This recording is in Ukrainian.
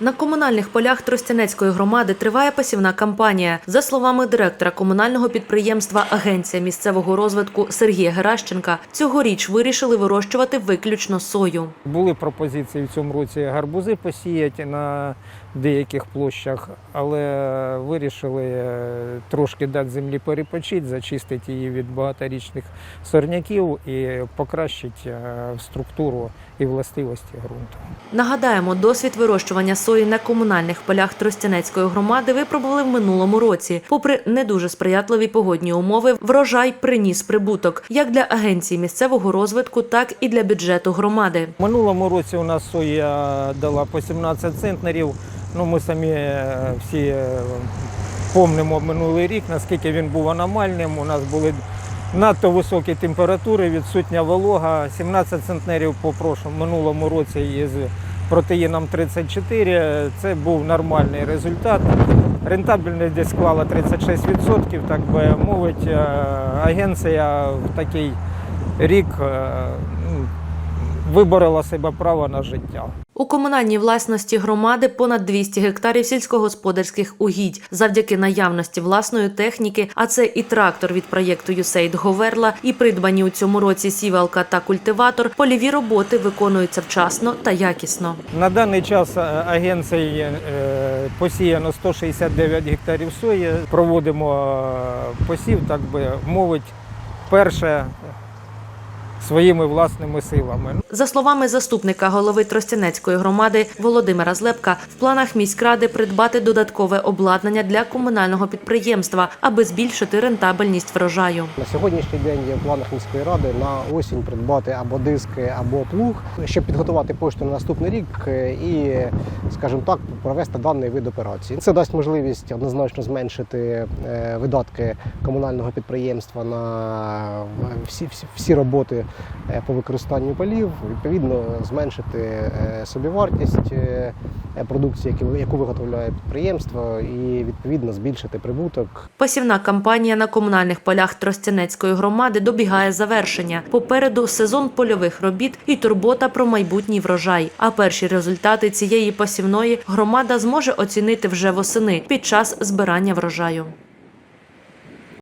На комунальних полях Тростянецької громади триває посівна кампанія. За словами директора комунального підприємства Агенція місцевого розвитку Сергія Геращенка, цьогоріч вирішили вирощувати виключно сою. Були пропозиції в цьому році гарбузи посіяти на деяких площах, але вирішили е, трошки дати землі перепочити, зачистити її від багаторічних сорняків і покращити е, структуру і властивості ґрунту. Нагадаємо, досвід вирощування сої на комунальних полях Тростянецької громади випробували в минулому році. Попри не дуже сприятливі погодні умови, врожай приніс прибуток як для агенції місцевого розвитку, так і для бюджету громади. Минулому році у нас соя дала по 17 центнерів. Ну, ми самі е, всі е, помнимо минулий рік, наскільки він був аномальним. У нас були надто високі температури, відсутня волога. 17 центнерів по прошлому минулому році із протеїном 34. Це був нормальний результат. Рентабельність десь склала 36%, так би мовити. Е, Агенція в такий рік е, ну, виборола себе право на життя. У комунальній власності громади понад 200 гектарів сільськогосподарських угідь завдяки наявності власної техніки, а це і трактор від проєкту «Юсейд Говерла, і придбані у цьому році сівалка та культиватор. Польові роботи виконуються вчасно та якісно. На даний час е, агенції е, посіяно 169 гектарів сої. Проводимо е, посів, так би мовити, перше своїми власними силами. За словами заступника голови Тростянецької громади Володимира Злепка, в планах міськради придбати додаткове обладнання для комунального підприємства, аби збільшити рентабельність врожаю. На сьогоднішній день є в планах міської ради на осінь придбати або диски, або плуг, щоб підготувати пошту на наступний рік е, і, скажімо так, провести даний вид операції. Це дасть можливість однозначно зменшити е, видатки комунального підприємства на всі, всі, всі роботи е, по використанню полів, відповідно зменшити е, собівартість е, продукції, яку виготовляє підприємство, і відповідно збільшити прибуток Посівна кампанія на комунальних полях Тростянецької громади добігає завершення. Попереду сезон польових робіт і турбота про майбутній врожай. А перші результати цієї посівної громада зможе оцінити вже восени під час збирання врожаю.